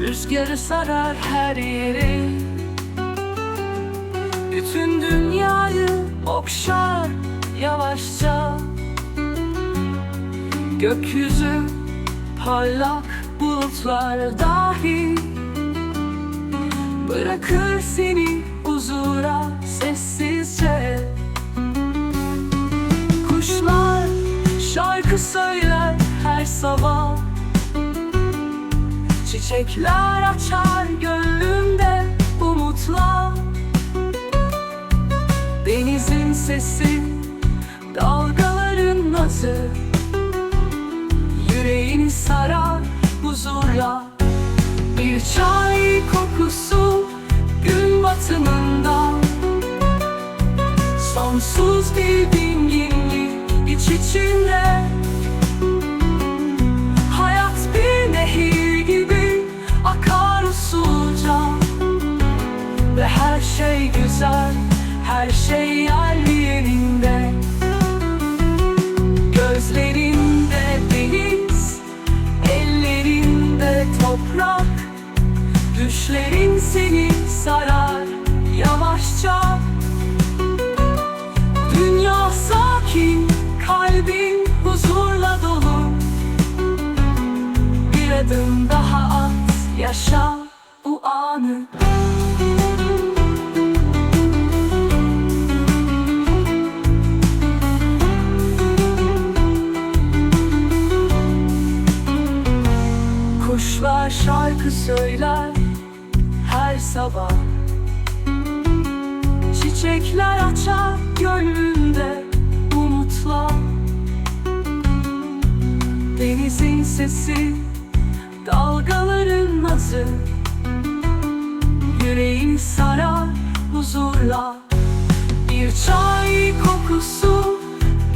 sır sarar her yeri. Bütün dünyayı okşar yavaşça. Gökyüzü parlak bulutlar dahi Bırakır seni huzura sessizce. Kuşlar şarkı söyler her sabah Çiçekler açar gönlümde umutla Denizin sesi, dalgaların nazı. Yüreğini sarar huzurla. Bir çay kokusu gün batımında. Sonsuz bir dinginlik iç içinde Ve her şey güzel, her şey yerli yerinde. Gözlerinde deniz, ellerinde toprak. Düşlerin seni sarar yavaşça. Dünya sakin, kalbin huzurla dolu. Bir adım daha at, yaşa bu anı Kuşlar şarkı söyler her sabah. Çiçekler açar gönlümde umutla Denizin sesi, dalgaların nazı. Yüreğin sarar huzurla Bir çay kokusu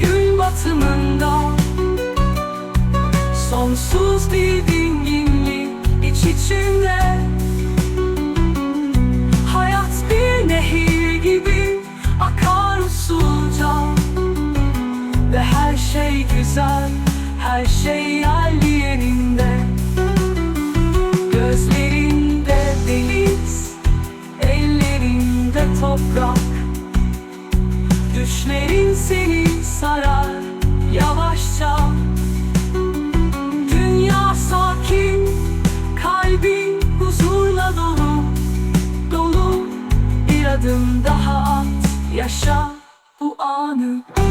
gün batımında. Sonsuz bir içinde Hayat bir nehir gibi akar usulca. Ve her şey güzel, her şey yerli yerinde. Gözlerinde deniz, ellerinde toprak. Düşlerin seni sarar Dolu bir adım